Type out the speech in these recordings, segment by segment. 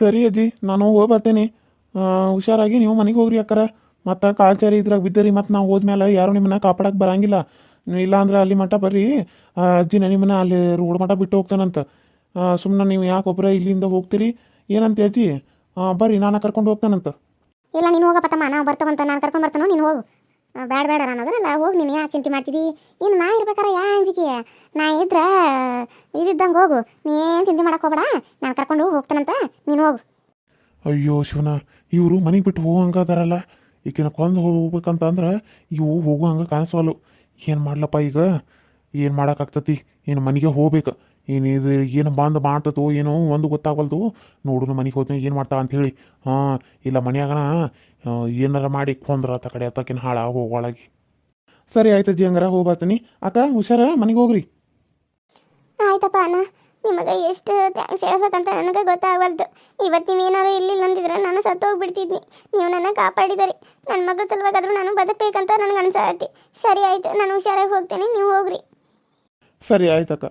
ಸರಿ ಅಜ್ಜಿ, ನಾನು ಹೋಗಿ ಬರ್ತೀನಿ. ಹುಷಾರಾಗಿ ನೀವು ಮನೆಗೆ ಹೋಗ್ರಿ ಅಕ್ಕರ. ಮತ್ತು ಕಾಲ್ಚಾರಿ ಇದ್ರಾಗ ಬಿದ್ದರಿ ಮತ್ತು ನಾವು ಹೋದ್ಮೇಲೆ ಯಾರು ನಿಮ್ಮನ್ನ ಕಾಪಾಡಕ್ಕೆ ಬರಂಗಿಲ್ಲ. ಇಲ್ಲ ಅಂದ್ರೆ ಅಲ್ಲಿ ಮಠ ಬರ್ರಿ. ಅಜ್ಜಿ ನಿಮ್ಮನ್ನ ಅಲ್ಲಿ ರೋಡ್ ಮಠ ಬಿಟ್ಟು ಹೋಗ್ತಾನಂತ. ಸುಮ್ಮನೆ ನೀವು ಯಾಕೆ ಒಬ್ಬರ ಇಲ್ಲಿಂದ ಹೋಗ್ತೀರಿ? ಏನಂತ ಅಜ್ಜಿ? ಬರ್ರಿ, ನಾನು ಕರ್ಕೊಂಡು ಹೋಗ್ತಾನಂತ. ಇಲ್ಲ, ನೀನು ಹೋಗಪ್ಪ ತಮ್ಮ ನಾವು ಬರ್ತಾವಂತ, ನಾನು ಕರ್ಕೊಂಡು ಬರ್ತಾನೋ, ನೀನು ಹೋಗು. ಬೇಡ ಬೇಡ ನಾನು ಅದನ್ನೆಲ್ಲ ಹೋಗಿ ನೀನು ಯಾಕೆ ಚಿಂತೆ ಮಾಡ್ತಿದ್ದಿ ಇನ್ನು ನಾ ಇರ್ಬೇಕಾರೆ ಯಾ ಅಂಜಿಕೆ? ನಾ ಇದ್ರೆ ಇದ್ದಂಗೆ ಹೋಗು. ನೀ ಏನು ಚಿಂತೆ ಮಾಡಕ್ಕೆ ಹೋಗ್ಬೇಡ. ನಾನು ಕರ್ಕೊಂಡು ಹೋಗ್ತಾನಂತ, ನೀನು ಹೋಗು. ಅಯ್ಯೋ ಶಿವನ, ಇವರು ಮನೆಗೆ ಬಿಟ್ಟು ಹೋಗಂಗ ಈಕಿನ ಕೊಂದು ಹೋಗ್ಬೇಕಂತ ಅಂದ್ರೆ ಇವು ಹೋಗುವಂಗೆ ಕಾಣಿಸ್ವಲ್ಲು ಏನು ಮಾಡ್ಲಪ್ಪ ಈಗ? ಏನು ಮಾಡೋಕ್ಕಾಗ್ತತಿ ಏನು ಮನೆಗೆ ಹೋಗ್ಬೇಕು. ಏನು ಇದು ಏನು ಬಂದು ಮಾಡ್ತತೋ ಏನೋ ಒಂದು ಗೊತ್ತಾಗಲ್ದು. ನೋಡು ಮನೆಗೆ ಹೋದ್ನ ಏನು ಮಾಡ್ತಾವ ಅಂತ ಹೇಳಿ. ಹಾಂ ಇಲ್ಲ ಮನೆಯಾಗನ ಏನಾರ ಮಾಡಿ ಕೊಂದ್ರ ಆತ ಕಡೆ ಆತಕಿನ ಹಾಳ ಹೋಗೊಳಗೆ ಸರಿ ಆಯ್ತು ಅಜ್ಜಿ ಹಂಗಾರ ಹೋಗ್ಬರ್ತೀನಿ ಅಕ್ಕ ಹುಷಾರ? ಮನೆಗೆ ಹೋಗ್ರಿ. ಆಯ್ತಪ್ಪ ಅಣ್ಣ. ನಿಮಗೆ ಎಷ್ಟು ಥ್ಯಾಂಕ್ಸ್ ಹೇಳ್ಬೇಕಂತ ನನಗೆ ಗೊತ್ತಾಗಲ್ದು ಇವತ್ತು ನೀವೇನಾದ್ರು ಇಲ್ಲಿಲ್ಲ ಅಂದಿದ್ರೆ ನಾನು ಸತ್ತು ಹೋಗ್ಬಿಡ್ತಿದ್ನಿ ನೀವು ನನ್ನ ಕಾಪಾಡಿದರಿ. ನನ್ನ ಮಗಳು ಸಲುವಾಗಾದ್ರೂ ನಾನು ಬದುಕಬೇಕಂತ ನನಗೆ ಅನ್ಸಾತಿ ಸರಿ ಆಯ್ತು ನಾನು ಹುಷಾರಾಗಿ ಹೋಗ್ತೇನೆ ನೀವು ಹೋಗ್ರಿ. ಸರಿ ಆಯ್ತಕ್ಕ.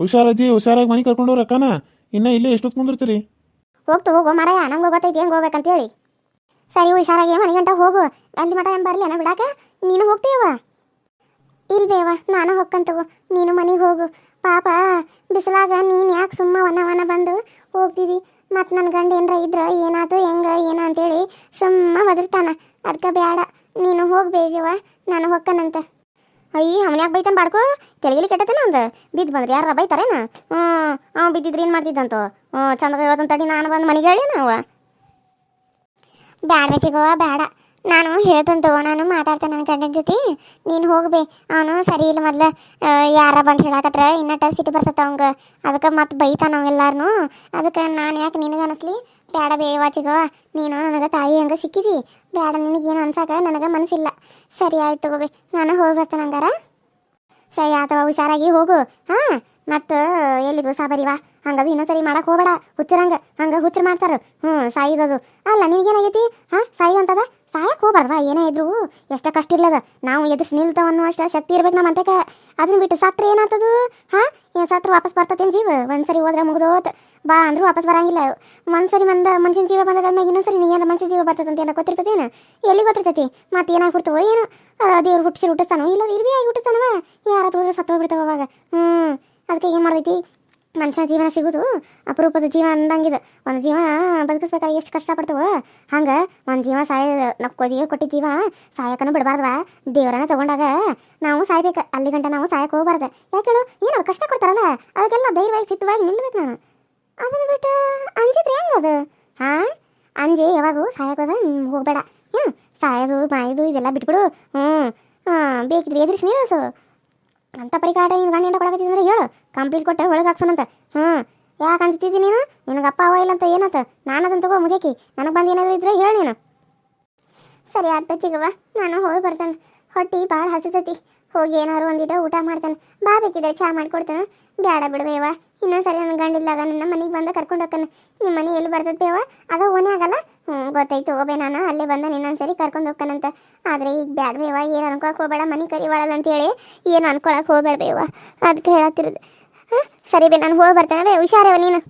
ಹುಷಾರಜ್ಜಿ ಹುಷಾರಾಗಿ ಮನೆ ಕರ್ಕೊಂಡು ಅಕ್ಕನ. ಎಷ್ಟು ಇಲ್ಲೇ ಎಷ್ಟೊತ್ತು ಕುಂದಿರ್ತೀರಿ? ಹೋಗ್ತು, ಹೋಗೋ ಮರಯ್ಯ ನಂಗೆ ಗೊತ್ತೈತಿ ಹೆಂಗೆ ಹೋಗ್ಬೇಕಂತ ಹೇಳಿ ಸರಿ, ಹುಷಾರಾಗಿ ಮನೆ ಗಂಟ ಹೋಗು. ಅಲ್ಲಿ ಮಠ ಏನು ಬರಲಿ ಅನ್ನ ಬಿಡಾಕ? ನೀನು ಹೋಗ್ತೀಯವ ಇಲ್ಬೇವ ನಾನು ಹೋಗ್ಕಂತವು. ನೀನು ಮನೆಗೆ ಹೋಗು. ಪಾಪ, ಬಿಸಿಲಾಗ ನೀನು ಯಾಕೆ ಸುಮ್ಮ ವನ ವನ ಬಂದು ಹೋಗ್ತಿದಿ? ಮತ್ತು ನನ್ನ ಗಂಡ ಏನರ ಇದ್ರೆ ಏನಾಯ್ತು ಹೆಂಗ, ಏನ ಅಂತೇಳಿ ಸುಮ್ಮ ಬದಿರ್ತಾನ ಅದಕ್ಕೆ ಬೇಡ ನೀನು ಹೋಗ್ಬೇಜವ ನಾನು ಹೊಕ್ಕನಂತ ಅಯ್ಯ ಅವನ್ಯಾಕೆ ಬೈತಾನ ಬಾಡ್ಕೋ? ತೆಲಗಿಲಿ ಕೆಟ್ಟತನ ಅಂದ ಬಿದ್ದು ಬಂದ್ರೆ ಯಾರ ಬೈತಾರೇನ ಹ್ಞೂ ಅವ್ನು ಬಿದ್ದಿದ್ರೆ ಏನು ಮಾಡ್ತಿದ್ದಂತು? ಹ್ಞೂ ಚಂದ ಇವತ್ತಂತ ತಡಿ ನಾನು ಬಂದು ಮನೆಗೆ ಹೇಳಿ ನಾವು ಬ್ಯಾಡ ಬೆಚ್ಚಿಗವ ಬ್ಯಾಡ. ನಾನು ಹೇಳ್ತಂತ ನಾನು ಮಾತಾಡ್ತೇನೆ ನನ್ನ ಗಂಡನ ಜೊತೆ. ನೀನು ಹೋಗ್ಬೇ. ಅವನು ಸರಿ ಇಲ್ಲ ಮೊದ್ಲು. ಯಾರ ಬಂದು ಹೇಳಕತ್ರ ಇನ್ನಟ ಸಿಟಿ ಬರ್ತತ್ತ ಅವಂಗೆ. ಅದಕ್ಕೆ ಮತ್ತೆ ಬೈತಾನ ಅವೆಲ್ಲಾರನು ಅದಕ್ಕೆ ನಾನು ಯಾಕೆ ನಿನಗೆ ಅನಿಸ್ಲಿ? ಬೇಡ ಬೇವಾಚಿಗವ ನೀನು ನನಗೆ ತಾಯಿ ಹಂಗೆ ಸಿಕ್ಕಿದಿ, ಬೇಡ ನಿನಗೇನು ಅನ್ಸಾಕ ನನಗೆ ಮನಸ್ಸಿಲ್ಲ ಸರಿ ಆಯ್ತು ತಗೋಬಿ, ನಾನು ಹೋಗ್ಬರ್ತಾನೆ ಹಂಗಾರ? ಸರಿ ಆತವ ಹುಷಾರಾಗಿ ಹೋಗು. ಹಾ, ಮತ್ತು ಎಲ್ಲಿದು ಸಾಬರಿವಾ ಹಂಗದು ಇನ್ನೊಂದ್ಸರಿ ಮಾಡಕ್ ಹೋಗಬೇಡ. ಹುಚ್ಚರಂಗ ಹಂಗ ಹುಚ್ಚರು ಮಾಡ್ತಾರ. ಹ್ಞೂ ಸಾಯಿದದು. ಅಲ್ಲ, ನಿನಗೇನಾಗೈತಿ? ಹಾ, ಸಾಯಿ ಸಾಯಕ್ ಹೋಗ್ಬಾರ್ದವಾ ಏನೇ ಇದ್ರು. ಎಷ್ಟ ಕಷ್ಟ ಇರ್ಲದ. ನಾವು ಎದುರ್ಸಿ ನಿಲ್ತಾವ ಅನ್ನೋ ಅಷ್ಟ ಶಕ್ತಿ ಇರ್ಬೇಕು ನಮ್ಮ ಅಂತಕ. ಅದನ್ನ ಬಿಟ್ಟು ಸತ್ರ ಏನಾಗ್ತದ ಹಾ, ಏನ್ ಸತ್ರ ವಾಪಸ್ ಬರ್ತತೇನ್ ಜೀವ? ಒಂದ್ಸರಿ ಹೋದ್ರೆ ಮುಗ್ದೋತ್. ಬಾ ಅಂದ್ರೂ ವಾಪಸ್ ಬರಂಗಿಲ್ಲ. ಒಂದ್ಸರಿ ಮಂದ ಮನುಷ್ಯನ ಜೀವ ಬಂದಾದ್ಮೇಲೆ ಇನ್ನೊಂದ್ಸರಿ ನೀ ಏನಾರ ಮನುಷ್ಯ ಜೀವ ಬರ್ತದಂತ ಎಲ್ಲ ಗೊತ್ತಿರ್ತದೇನ ಎಲ್ಲಿ ಗೊತ್ತಿರ್ತೈತಿ? ಮತ್ತೆ ಏನಾಗಿ ಬಿಡ್ತವೋ ಏನು? ದೇವ್ರು ಹುಟ್ಟಿಸಿ ಹುಟ್ಟಿಸ್ತಾನೋ? ಇಲ್ಲ ಇರ್ವಿ ಆಗಿ ಹುಟ್ಟಿಸ್ತಾನವ. ಯಾರ ಹೋದ್ರೆ ಸತ್ತು ಹೋಗ್ಬಿಡ್ತಾವ ಅವಾಗ? ಹ್ಞೂ ಅದಕ್ಕೆ ಏನು ಮಾಡ್ತೈತಿ ಮನುಷ್ಯ ಜೀವನ ಸಿಗುದು ಅಪರೂಪದ ಜೀವ ಅಂದಂಗಿದೆ. ಒಂದು ಜೀವ ಬದುಕಿಸ್ಬೇಕಾದ್ರೆ ಎಷ್ಟು ಕಷ್ಟ ಪಡ್ತವ ಹಂಗೆ ಒಂದು ಜೀವ ಸಾಯ, ನಾವು ಕೊಟ್ಟಿದ್ದ ಜೀವ ಸಾಯಕನೂ ಬಿಡಬಾರ್ದವ. ದೇವರನ್ನ ತಗೊಂಡಾಗ ನಾವು ಸಾಯ್ಬೇಕು. ಅಲ್ಲಿ ಗಂಟ ನಾವು ಸಾಯಕ್ಕೆ ಹೋಗ್ಬಾರ್ದು. ಯಾಕೆ ಹೇಳು? ಏನು ಕಷ್ಟ ಕೊಡ್ತಾರಲ್ಲ. ಅದಕ್ಕೆಲ್ಲ ಧೈರ್ಯವಾಗಿ, ಸಿದ್ಧವಾಗಿ ನಿಲ್ಬೇಕು ನಾನು. ಅದನ್ನ ಬಿಟ್ಟು ಅಂಜಿದ್ರೆ ಹೆಂಗದು ಹಾಂ ಅಂಜಿ ಯಾವಾಗೂ ಸಾಯಕೋದ ಹೋಗ್ಬೇಡ. ಹ್ಞೂ ಸಾಯೋದು, ಮಾಯೋದು, ಇದೆಲ್ಲ ಬಿಟ್ಬಿಡು. ಹ್ಞೂ ಹಾಂ ಬೇಕಿದ್ರೆ ಎದುರಿಸಿ ನಿಲ್ಲಿಸು. ಅಂತ ಪರಿಕಾಟ ನಿನ್ನ ಗಂಡ ಕೊಡಕತ್ತಿದ್ರೆ ಹೇಳು. ಕಂಪ್ಲೀಟ್ ಕೊಟ್ಟು ಒಳಗೆ ಅಂತ ಹ್ಞೂ ಯಾಕೆ ಅಂತಿದ್ದೀನಿ ನೀನು? ನಿನಗೆ ಅಪ್ಪ ಅವ ಇಲ್ಲ ಅಂತ ಏನಂತ? ನಾನು ಅದನ್ನು ತಗೋ ಮುಗಿಯಕಿ ನನಗೆ ಬಂದು ಏನಾದರೂ ಇದ್ರೆ ಹೇಳು ನೀನು. ಸರಿ ಆತ ಚಿಗವ್ವ, ನಾನು ಹೋಗಿ ಬರ್ತೇನೆ. ಹೊಟ್ಟಿ ಭಾಳ ಹಸಿತೈತಿ. ಹೋಗಿ ಏನಾದ್ರು ಒಂದಿಟ ಊಟ ಮಾಡ್ತಾನೆ. ಬಾ ಬೇಕಿದ್ರೆ ಚಹಾ ಮಾಡ್ಕೊಡ್ತಾನೆ. ಬೇಡ ಬಿಡುವೇವ ಇನ್ನೊಂದ್ಸರಿ ನನ್ನ ಗಂಡಿಲ್ದಾಗ ನನ್ನ ಮನೆಗೆ ಬಂದ ಕರ್ಕೊಂಡು ಹೋಗ್ತಾನೆ. ನಿಮ್ಮ ಮನೆ ಎಲ್ಲಿ ಬರ್ತದೇವ ಅದ ಓನೇ ಆಗಲ್ಲ. ಹ್ಞೂ ಗೊತ್ತಾಯ್ತು. ಹೋಗ್ಬೇ ನಾನು. ಅಲ್ಲೇ ಬಂದ ಇನ್ನೊಂದ್ಸರಿ ಕರ್ಕೊಂಡು ಹೋಗ್ತಾನಂತ. ಆದರೆ ಈಗ ಬ್ಯಾಡ್ಬೇವ ಏನು ಅನ್ಕೊಳಕ್ಕೆ ಹೋಗ್ಬೇಡ. ಮನೆ ಕರಿವಾಳಲ್ಲ ಅಂತೇಳಿ ಏನು ಅನ್ಕೊಳಕ್ಕೆ ಹೋಗ್ಬೇಡ್ಬೇವ ಅದಕ್ಕೆ ಹೇಳತ್ತಿರೋದು. ಹಾಂ? ಸರಿ ಬೇ, ನಾನು ಹೋಗಿ ಬರ್ತಾನೆ ಬೇ. ಹುಷಾರವ ನೀನು.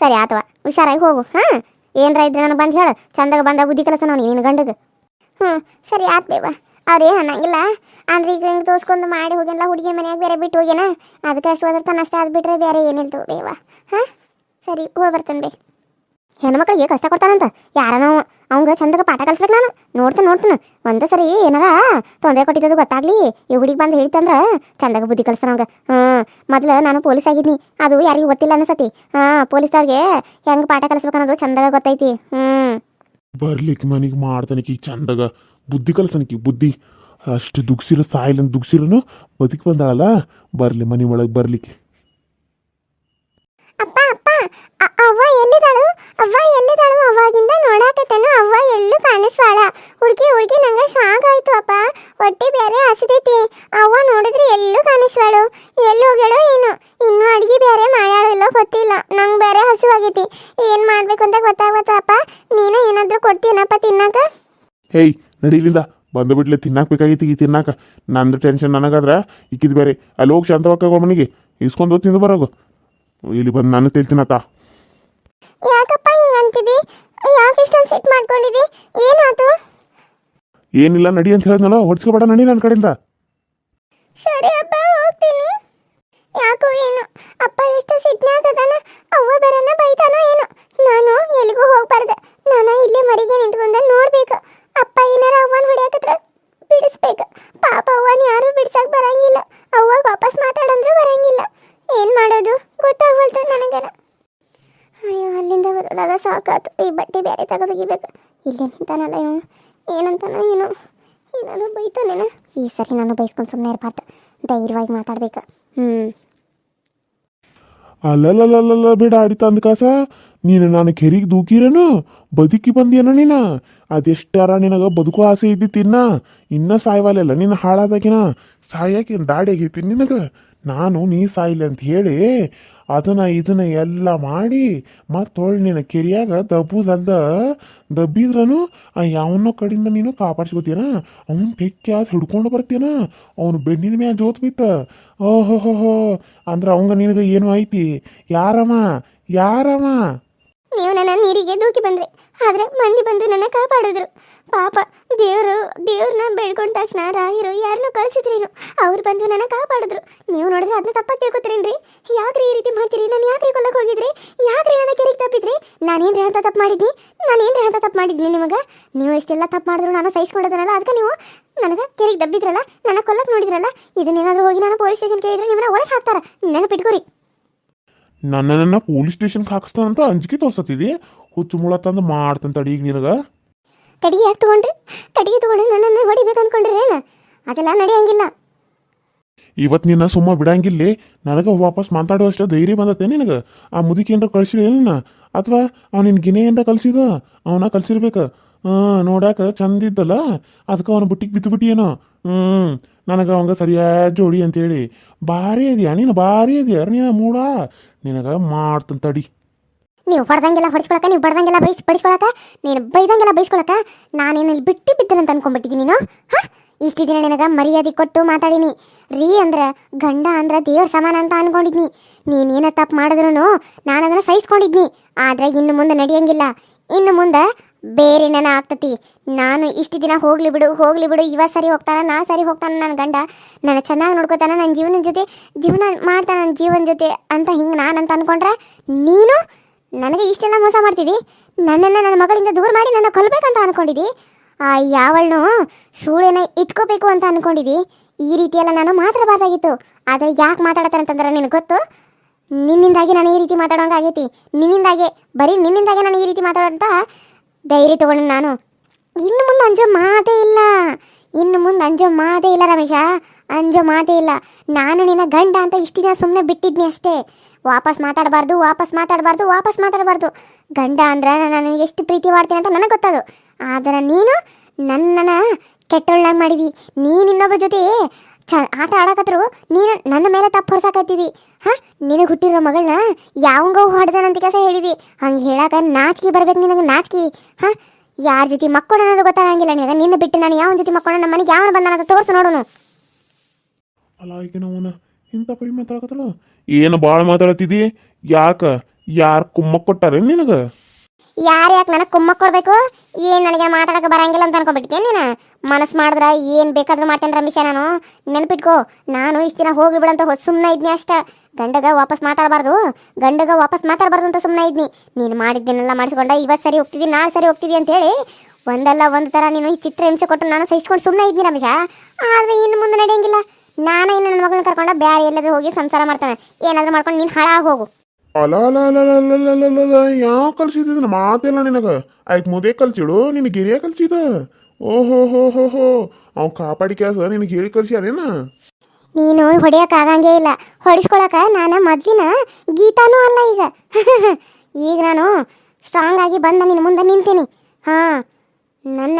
ಸರಿ ಆತವ ಹುಷಾರಾಗಿ ಹೋಗು. ಹಾಂ? ಏನರ ಇದ್ರೆ ನನಗೆ ಬಂದು ಹೇಳು. ಚಂದಾಗ ಬಂದ ಬುದ್ಧಿ ಕಲಸ ನೋಡಿ ನಿನ್ನ ಗಂಡಗೆ. ಹ್ಞೂ ಸರಿ, ಆತ್ ಬೇವ ಅವ್ರು ಏನು ಅನ್ನಂಗಿಲ್ಲ. ಅಂದ್ರೆ ಈಗ ಹಿಂಗೆ ತೋರ್ಸ್ಕೊಂಡು ಮಾಡಿ ಹೋಗ್ಯಾನಲ್ಲ ಹುಡುಗಿ ಮನ್ಯಾಗ ಬೇರೆ ಬಿಟ್ಟು ಹೋಗ್ಯಾನ. ಅದಕ್ಕೆ ಅಷ್ಟು ಓದಿರ್ತಾನೆ ಅಷ್ಟೇ ಅದು ಬಿಟ್ರೆ ಬೇರೆ ಏನಿಲ್ಲ ಬೇವ. ಹಾಂ? ಸರಿ ಹೋಗಿ ಬರ್ತೇನೆ ಬೇ. ಹೆಣ್ಮಕ್ಳಿಗೆ ಕಷ್ಟ ಕೊಡ್ತಾನಂತ. ಯಾರನೋ ಅವಂಗ ಚಂದಾಗ ಪಾಠ ಕಲಿಸ್ಬೇಕು ನಾನು. ನೋಡ್ತೇನೆ ನೋಡ್ತೇನೆ. ಒಂದೇ ಸರಿ ಏನಾರ ತೊಂದರೆ ಕೊಟ್ಟಿದ್ದು ಗೊತ್ತಾಗ್ಲಿ. ಈ ಹುಡುಗಿ ಬಂದು ಹೇಳ್ತಂದ್ರ ಚಂದಾಗ ಬುದ್ಧಿ ಕಲಿಸ್ತಾನ ಅವಂಗ. ಹಾಂ ಮೊದಲು ನಾನು ಪೊಲೀಸ್ ಆಗಿದ್ನಿ. ಅದು ಯಾರಿಗೂ ಗೊತ್ತಿಲ್ಲ ಅನ್ಸತಿ. ಹಾಂ, ಪೊಲೀಸ್ದವ್ರಿಗೆ ಹೆಂಗೆ ಪಾಠ ಕಲಿಸ್ಬೇಕು ಅನ್ನೋದು ಚಂದಾಗ ಗೊತ್ತೈತಿ. ಹ್ಞೂ ಬರ್ಲಿಕ್ಕೆ ಮನೆಗೆ ಮಾಡ್ತಾನಿಕಿ ಚಂದಾಗ. ಬುದ್ಧಿ ಕಲಿಸನಕಿ ಬುದ್ಧಿ. ಅಷ್ಟು ದುಗ್ಸಿರೋ ಸಾಯಿಲಂತ ದುಗ್ಸಿರೋನು ಬದುಕಿ ಬಂದಾಳಲ್ಲ? ಬರಲಿ ಮನೆ ಒಳಗೆ ಬರ್ಲಿಕ್ಕೆ. ಅಪ್ಪ ಅಪ್ಪ ಅವ್ವ ಎಲ್ಲಿದಾಳು ಅವ್ವ ಎಲ್ಲಿದಾಳು ಅವಾಗಿಂದ ನೋಡಾಕತ್ತೇನು ಅವ್ವ ಎಲ್ಲೂ ಕಾಣಿಸ್ವಾಳ. ಹುಡುಗಿ ಹುಡುಗಿ ನಂಗೆ ಸಾಕಾಯ್ತು ಅಪ್ಪ. ಹೊಟ್ಟೆ ಬೇರೆ ಹಸಿದೈತಿ ಅವ್ವ ನೋಡಿದ್ರೆ ಎಲ್ಲೂ ಕಾಣಿಸ್ವಾಳು. ಎಲ್ಲೂ ಹೋಗ್ಯಾಳೋ ಏನು. ಇನ್ನೂ ಅಡಿಗೆ ಬೇರೆ ಮಾಡ್ಯಾಳೋ ಇಲ್ಲೋ ಗೊತ್ತಿಲ್ಲ. ನಂಗೆ ಬೇರೆ ಹಸಿವಾಗೈತಿ. ಏನು ಮಾಡ್ಬೇಕು ಅಂತ ಗೊತ್ತಾಗತ್ತ ಅಪ್ಪ. ನೀನು ಏನಾದರೂ ಕೊಡ್ತೀನಪ್ಪ ತಿನ್ನಕ ಹೇಯ್ ನಡೀಲಿಂದ ಬಂದು ಬಿಡ್ಲೆ ತಿನ್ನಾಕ ಬೇಕಾಗಿತ್ತು ಈ ತಿನ್ನಾಕ. ನಂದು ಟೆನ್ಷನ್ ನನಗಾದ್ರೆ ಇಕ್ಕಿದ್ ಬೇರೆ. ಅಲ್ಲಿ ಹೋಗಿ ಶಾಂತವಾಗ ಮನೆಗೆ ಇಸ್ಕೊಂಡು ತಿಂದು ಬರೋಗು. ಇಲ್ಲಿ ಬಂದು ನಾನು ತಿಳ್ತೀನತ್ತ ಯಾಕಪ್ಪ ಹಿಂಗ್ ಅಂತಿದ್ದಿ ಯಾಕೆ ಇಷ್ಟೊಂದು ಸಿಟ್ ಮಾಡ್ಕೊಂಡಿದಿ? ಏನಾತು? ಏನಿಲ್ಲ ನಡಿ ಅಂತ ಹೇಳಿದ್ನಲ್ಲ ಹೊಡ್ಸ್ಕೊಬೇಡ ನಡಿ ನನ್ನ ಕಡೆಯಿಂದ. ಸರಿ ಅಪ್ಪ ಹೋಗ್ತೀನಿ. ಯಾಕೋ ಏನು. ಅಪ್ಪ ಎಷ್ಟು ಸಿಟ್ನಾಗದಾನ ಅವ್ವ ಬರನ ಬೈತಾನೋ ಏನೋ. ನಾನು ಎಲ್ಲಿಗೂ ಹೋಗ್ಬಾರ್ದೆ. ನಾನು ಇಲ್ಲೇ ಮರಿಗೆ ನಿಂತ್ಕೊಂಡ ನೋಡ್ಬೇಕು ಅಪ್ಪ ಏನಾರ ಅವ್ವನ ಹೊಡ್ಯಾಕತ್ರ ಬಿಡಿಸ್ಬೇಕು ಪಾಪ ಅವ್ವನ ಯಾರು ಬಿಡ್ಸಕ್ ಬರಂಗಿಲ್ಲ ಅವ್ವ ವಾಪಸ್ ಮಾತಾಡಂದ್ರೂ ಬರಂಗಿಲ್ಲ ಏನ್ ಮಾಡೋದು ಗೊತ್ತಾಗ್ವಲ್ತು ನನಗರ ಅಯ್ಯೋ ಅಲ್ಲಿಂದ ಬರೋದಾಗ ಸಾಕಾತು ಈ ಬಟ್ಟೆ ಬೇರೆ ತೆಗೆದೊಗಿಬೇಕು ಇಲ್ಲೇ ನಿಂತಾನಲ್ಲ ಇವನು. ಏನಂತಾನ ಏನೋ. ಏನಾದ್ರು ಬೈತಾನೇನ. ಈ ಸರಿ ನಾನು ಬೈಸ್ಕೊಂಡು ಸುಮ್ಮನೆ ಇರಬಾರ್ದು. ಧೈರ್ಯವಾಗಿ ಮಾತಾಡ್ಬೇಕು. ಹ್ಞೂ ಅಲ್ಲಲ್ಲಲ್ಲಲ್ಲ ಬೇಡ ಆಡಿ ತಂದ ಕಾಸ. ನೀನು ನಾನು ಕೆರಿಗೆ ದೂಕಿರನು. ಬದುಕಿ ಬಂದಿಯನ ನೀನ. ಅದೆಷ್ಟಾರ ನಿನಗೆ ಬದುಕು ಆಸೆ ಇದ್ದಿತ್ತಿನ್ನ? ಇನ್ನ ಸಾಯ್ವಾಲೆಲ್ಲ ನಿನ್ನ ಹಾಳಾದಾಗಿನ? ಸಾಯಕ್ಕೆ ದಾಡಿ ಆಗೈತಿ ನಿನಗ. ನಾನು ನೀ ಸಾಯಿಲ್ಲ ಅಂತ ಹೇಳಿ ಅದನ್ನ ಇದನ್ನ ಎಲ್ಲ ಮಾಡಿ ಮತ್ತೊಳ್ ನಿನ್ನ ಕೆರಿಯಾಗ ದಬ್ಬುದಲ್ದ ದಬ್ಬಿದ್ರನು ಯಾವನೋ ಕಡಿಂದ ನೀನು ಕಾಪಾಡ್ಸ್ಕೊತೀನ ಅವನ್ ಆದ ಹಿಡ್ಕೊಂಡು ಬರ್ತೀನ ಅವನು ಬೆನ್ನಿನ ಮ್ಯಾಲ ಜೋತ್ ಬಿತ್ತ. ಓಹೋ ಹೋ ಹೋ ಅಂದ್ರೆ ಅವಂಗ ನಿನಗ ಏನು ಐತಿ? ಯಾರಮ್ಮ ಯಾರಮ್ಮ ನೀವು ನನ್ನ ನೀರಿಗೆ ದೂಕಿ ಬಂದ್ರಿ. ಆದ್ರೆ ಮಂದಿ ಬಂದು ನನ್ನ ಕಾಪಾಡಿದ್ರು. ಪಾಪ, ದೇವರು ದೇವ್ರನ್ನ ಬೆಳ್ಕೊಂಡ ತಕ್ಷಣ ರಾಯರು ಯಾರನ್ನೂ ಕಳಿಸಿದ್ರೇನು ಅವ್ರು ಬಂದು ನನ್ನ ಕಾಪಾಡಿದ್ರು. ನೀವು ನೋಡಿದ್ರೆ ಅದನ್ನ ತಪ್ಪಾಗಿ ತಿಳ್ಕೊತೀರೇನ್ರಿ? ಯಾಕ್ರಿ ಈ ರೀತಿ ಮಾಡ್ತೀರಿ? ನಾನು ಯಾಕ್ರಿ ಕೊಲ್ಲಕ್ಕೆ ಹೋಗಿದ್ರಿ? ಯಾಕ್ರಿ ನನ್ನ ಕೆರೆಗೆ ತಪ್ಪಿದ್ರಿ? ನಾನೇನ್ರಿ ಅಂತ ತಪ್ಪು ಮಾಡಿದ್ನಿ ನಾನೇನ್ರಿ ಅಂತ ತಪ್ಪು ಮಾಡಿದ್ನಿ ನಿಮಗೆ? ನೀವು ಎಷ್ಟೆಲ್ಲ ತಪ್ಪು ಮಾಡಿದ್ರು ನಾನು ಸಹಿಸ್ಕೊಂಡದನಲ್ಲ ಅದಕ್ಕೆ ನೀವು ನನಗೆ ಕೆರೆಗೆ ದಬ್ಬಿದ್ರಲ್ಲ? ನನ್ನ ಕೊಲ್ಲಕ್ಕೆ ನೋಡಿದ್ರಲ್ಲ? ಇದನ್ನೇನಾದ್ರೂ ಹೋಗಿ ನಾನು ಪೊಲೀಸ್ ಸ್ಟೇಷನ್ ಕೇಳಿದ್ರೆ ನಿಮ್ಮನ್ನ ಒಳಗೆ ಹಾಕ್ತಾರ. ನೆನಪಿಟ್ಕೋರಿ. ನನ್ನನ್ನ ಪೊಲೀಸ್ ಸ್ಟೇಷನ್ಗೆ ಹಾಕಿಸ್ತಾನಂತ ಅಂಜಿಕೆ ತೋರ್ಸತ್ತಿದಿ? ಹುಚ್ಚು ಮುಳ ತಂದು ಮಾಡ್ತಂತ ಈಗ ನಿನಗ. ಕಡಿಗೆ ಯಾಕೆ ತಗೊಂಡ್ರಿ? ಕಡಿಗೆ ತಗೊಂಡು ನನ್ನನ್ನು ಹೊಡಿಬೇಕು ಅನ್ಕೊಂಡ್ರಿ ಏನು? ಅದೆಲ್ಲ ನಡೆಯಂಗಿಲ್ಲ. ಇವತ್ತು ನಿನ್ನ ಸುಮ್ಮ ಬಿಡಂಗಿಲ್ಲ ನನಗೆ ವಾಪಸ್ ಮಾತಾಡುವಷ್ಟು ಧೈರ್ಯ ಬಂದತ್ತೆ ನಿನಗೆ? ಆ ಮುದುಕಿ ಏನ್ರ ಕಳ್ಸಿಲ್ಲ ಅಥವಾ ಅವ ನಿನ್ ಗಿನೆ ಏನ್ರ ಕಳ್ಸಿದ? ಅವನ ಕಲ್ಸಿರ್ಬೇಕು ಹಾಂ ನೋಡಾಕ ಚಂದ ಇದ್ದಲ್ಲ? ಅದಕ್ಕೆ ಅವನ ಬುಟ್ಟಿಗೆ ಬಿತ್ತು ಏನೋ ಹ್ಞೂ ನನಗೆ ಅವಂಗ ಸರಿಯಾದ ಜೋಡಿ ಅಂತೇಳಿ ಭಾರಿ ಇದೆಯಾ ನೀನು ಭಾರಿ ಇದೆಯಾ ನೀನು ಮೂಡ, ನಿನಗ ಮಾಡ್ತಂತ ತಡಿ. ನೀವು ಹೊಡೆದಂಗೆಲ್ಲ ಹೊಡಿಸ್ಕೊಳಕ, ನೀವು ಬಡ್ದಂಗೆಲ್ಲ ಬೈಸ್, ಬಡಿಸ್ಕೊಳಕ, ನೀನು ಬೈದಂಗೆಲ್ಲ ಬೈಸ್ಕೊಳಕ, ನಾನೇನು ಬಿಟ್ಟು ಬಿದ್ದಲ್ಲ ಅಂತ ಅನ್ಕೊಂಡ್ಬಿಟ್ಟಿದ್ದೀನಿ ನೀನು? ಹಾ? ಇಷ್ಟು ದಿನ ನಿನಗೆ ಮರ್ಯಾದೆ ಕೊಟ್ಟು ಮಾತಾಡೀನಿ. ರೀ ಅಂದ್ರೆ, ಗಂಡ ಅಂದ್ರೆ ದೇವ್ರ ಸಮಾನ ಅಂತ ಅನ್ಕೊಂಡಿದ್ನಿ. ನೀನೇನ ತಪ್ಪು ಮಾಡಿದ್ರು ನಾನು ಅದನ್ನು ಸಹಿಸ್ಕೊಂಡಿದ್ನಿ. ಆದ್ರೆ ಇನ್ನು ಮುಂದೆ ನಡೆಯಂಗಿಲ್ಲ. ಇನ್ನು ಮುಂದೆ ಬೇರೆ ನನ್ನ ಆಗ್ತತಿ ನಾನು ಇಷ್ಟು ದಿನ ಹೋಗ್ಲಿ ಬಿಡು ಹೋಗ್ಲಿ ಬಿಡು, ಇವ ಸರಿ ಹೋಗ್ತಾನ, ನಾ ಸರಿ ಹೋಗ್ತಾನ ನನ್ನ ಗಂಡ. ನನ್ನ ಚೆನ್ನಾಗಿ ನೋಡ್ಕೋತಾನ ನನ್ನ ಜೀವನ ಜೊತೆ, ಜೀವನ ಮಾಡ್ತಾನ ನನ್ನ ಜೀವನ ಜೊತೆ ಅಂತ ಹಿಂಗೆ ಅಂತ ಅನ್ಕೊಂಡ್ರೆ ನೀನು ನನಗೆ ಇಷ್ಟೆಲ್ಲ ಮೋಸ ಮಾಡ್ತಿದ್ದಿ ನನ್ನನ್ನು ನನ್ನ ಮಗಳಿಂದ ದೂರ ಮಾಡಿ ನನ್ನ ಕೊಲ್ಬೇಕಂತ ಅನ್ಕೊಂಡಿದ್ದಿ ಆ ಯಾವಳನ್ನು ಸೂಳೆನ ಇಟ್ಕೋಬೇಕು ಅಂತ ಅನ್ಕೊಂಡಿದ್ದಿ ಈ ರೀತಿಯೆಲ್ಲ ನಾನು ಮಾತ್ರ ಮಾತಾಡಬಾರ್ದಾಗಿತ್ತು ಆದರೆ ಯಾಕೆ ಮಾತಾಡತ್ತಾರಂತಂದ್ರೆ ನಿನಗೆ ಗೊತ್ತು? ನಿನ್ನಿಂದಾಗಿ ನಾನು ಈ ರೀತಿ ಮಾತಾಡೋಂಗಾಗೈತಿ. ನಿನ್ನಿಂದಾಗೆ, ಬರೀ ನಿನ್ನಿಂದಾಗೆ ನಾನು ಈ ರೀತಿ ಮಾತಾಡೋಂತ ಧೈರ್ಯ ತಗೊಂಡು ನಾನು. ಇನ್ನು ಮುಂದೆ ಅಂಜೋ ಮಾತೇ ಇಲ್ಲ. ಇನ್ನು ಮುಂದೆ ಅಂಜೋ ಮಾತೇ ಇಲ್ಲ ರಮೇಶ. ಅಂಜೋ ಮಾತೇ ಇಲ್ಲ. ನಾನು ನಿನ್ನ ಗಂಡ ಅಂತ ಇಷ್ಟು ದಿನ ಸುಮ್ಮನೆ ಬಿಟ್ಟಿದ್ನಿ ಅಷ್ಟೇ. ವಾಪಸ್ ಮಾತಾಡಬಾರ್ದು ವಾಪಸ್ ಮಾತಾಡಬಾರ್ದು ವಾಪಸ್ ಮಾತಾಡಬಾರ್ದು. ಗಂಡ ಅಂದ್ರೆ ನಾನು ಎಷ್ಟು ಪ್ರೀತಿ ಮಾಡ್ತೀನಿ ಅಂತ ನನಗೆ ಗೊತ್ತದು. ಆದರೆ ನೀನು ನನ್ನನ್ನು ಕೆಟ್ಟೊಳ್ಳಾಗಿ ಮಾಡಿದಿ. ನೀನು ಇನ್ನೊಬ್ಬರ ಜೊತೆ ಆಟ ಆಡಕತ್ರು, ನೀನು ನನ್ನ ಮೇಲೆ ತಪ್ಪು ಹೊರ್ಸಾಕತ್ತಿದಿ. ಹಾಂ? ನಿನಗೆ ಹುಟ್ಟಿರೋ ಮಗಳನ್ನ ಯಾವಂಗ ಹೊಡೆದನಂತ ಕೆಲಸ ಹೇಳಿದಿ. ಹಂಗೆ ಹೇಳಾಕ ನಾಚಿಕೆ ಬರ್ಬೇಕು ನಿನಗೆ, ನಾಚಿಕೆ. ಹಾಂ? ಯಾರ ಜೊತೆ ಮಕ್ಕಳು ಅನ್ನೋದು ಗೊತ್ತಾಗಂಗಿಲ್ಲ ನಿನಗೆ. ನಿನ್ನ ಬಿಟ್ಟು ನಾನು ಯಾವ ಜೊತೆ ಮಕ್ಕಳು ನಮ್ಮ ಮನೆಗೆ ಯಾವನ ಬಂದಾನ ಅಂತ ತೋರಿಸು ನೋಡೋನು. ಅಲ್ಲ ಈಗಿನ ಅವನ ಇಂಥ ಏನು ಭಾಳ ಮಾತಾಡತ್ತಿದಿ? ಯಾಕ? ಯಾರು ಕುಮ್ಮ ಕೊಟ್ಟಾರ ನಿನಗೆ? ಯಾರು ಯಾಕೆ ನನಗೆ ಕುಮ್ಮ ಕೊಡಬೇಕು? ಏನು ನನಗೆ ಮಾತಾಡೋಕೆ ಬರಂಗಿಲ್ಲ ಅಂತ ಅನ್ಕೊಂಡ್ಬಿಟ್ಟಿದ್ದೆ ನೀನು? ಮನಸ್ಸು ಮಾಡಿದ್ರೆ ಏನು ಬೇಕಾದರೂ ಮಾಡ್ತೇನೆ ರಮೇಶ ನಾನು? ನೆನಪಿಟ್ಕೋ, ನಾನು ಇಷ್ಟು ದಿನ ಹೋಗಿಬಿಡಂತ ಬಿಡಂತ ಸುಮ್ಮನೆ ಇದ್ನಿ ಅಷ್ಟ. ಗಂಡಗ ವಾಪಸ್ ಮಾತಾಡಬಾರ್ದು. ಗಂಡಗ ವಾಪಸ್ ಮಾತಾಡಬಾರ್ದು ಅಂತ ಸುಮ್ಮನೆ ಇದ್ನಿ. ನೀನು ಮಾಡಿದ್ದೇನೆಲ್ಲ ಮಾಡಿಸ್ಕೊಂಡ ಇವತ್ತು ಸರಿ ಹೋಗ್ತಿದ್ದಿ, ನಾಳೆ ಸರಿ ಹೋಗ್ತಿದ್ದಿ ಅಂತೇಳಿ ಒಂದಲ್ಲ ಒಂದು ಥರ ನೀನು ಈ ಚಿತ್ರ ಹಿಂಸೆ ಕೊಟ್ಟು ನಾನು ಸಹಿಸ್ಕೊಂಡು ಸುಮ್ಮನೆ ಇದ್ನಿ ರಮೇಶ. ಆದರೆ ಇನ್ನು ಮುಂದೆ ನಡೆಯಂಗಿಲ್ಲ. ನಾನು ಇನ್ನು ನನ್ನ ಮಗಳನ್ನ ಕರ್ಕೊಂಡ ಬೇರೆ ಎಲ್ಲಾದ್ರು ಹೋಗಿ ಸಂಸಾರ ಮಾಡ್ತಾನೆ. ಏನಾದರೂ ಮಾಡ್ಕೊಂಡು ನೀನು ಹಾಳಾಗಿ ಹೋಗು. ಅಲ ಯಾವ ಕಲ್ಸಿದ್ದು ಮಾತಿಲ್ಲ ನಿನಗ? ಆಯ್ತು ಮುದೆ ಕಲ್ಸಿಡು ನಿನ್ನ ಗಿರಿಯ ಕಲ್ಸಿದ? ಓಹೋ, ಹೋ ಹೋ ಹೋ, ಅವ್ ಕಾಪಾಡಿ ಕೆಲಸ ನಿನಗೆ ಹೇಳಿ ಕಲ್ಸಿ ಅದೇನ ನೀನು ಹೊಡೆಯಕ್ ಆಗಂಗೆ ಇಲ್ಲ. ಹೊಡಿಸ್ಕೊಳಕ ನಾನು ಮೊದ್ಲಿನ ಗೀತಾನೂ ಅಲ್ಲ ಈಗ. ಈಗ ನಾನು ಸ್ಟ್ರಾಂಗ್ ಆಗಿ ಬಂದ ನಿನ್ನ ಮುಂದೆ ನಿಂತೀನಿ. ಹಾ, ನನ್ನ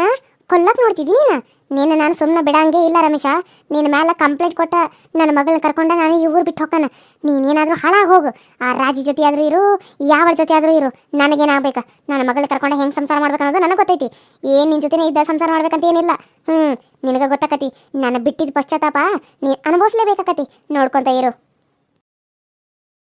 ಕೊಲ್ಲಕ್ ನೋಡ್ತಿದ್ದೀನಿ ನಾ ನೀನು ನಾನು ಸುಮ್ಮನೆ ಬಿಡಂಗೇ ಇಲ್ಲ ರಮೇಶ. ನೀನು ಮೇಲೆ ಕಂಪ್ಲೇಂಟ್ ಕೊಟ್ಟ ನನ್ನ ಮಗಳನ್ನ ಕರ್ಕೊಂಡ ನಾನು ಈ ಊರು ಬಿಟ್ಟು ಹೋಗ್ತಾನೆ. ನೀನೇನಾದರೂ ಹಾಳಾಗಿ ಹೋಗು. ಆ ರಾಜಿ ಜೊತೆ ಆದರೂ ಇರು ಯಾವ ಜೊತೆ ಆದರೂ ಇರು. ನನಗೇನಾಗಬೇಕು? ನನ್ನ ಮಗಳನ್ನ ಕರ್ಕೊಂಡು ಹೆಂಗೆ ಸಂಸಾರ ಮಾಡ್ಬೇಕು ಅನ್ನೋದು ನನಗೆ ಗೊತ್ತೈತಿ. ಏನು ನಿನ್ನ ಜೊತೆನೇ ಇದ್ದ ಸಂಸಾರ ಮಾಡ್ಬೇಕಂತ ಏನಿಲ್ಲ. ಹ್ಞೂ ನಿನಗೆ ಗೊತ್ತಾಕತಿ. ನಾನು ಬಿಟ್ಟಿದ್ದ ಪಶ್ಚಾತ್ತಾಪ ನೀ ಅನುಭವಿಸ್ಲೇಬೇಕಾಕತಿ. ನೋಡ್ಕೊಂತ ಇರು.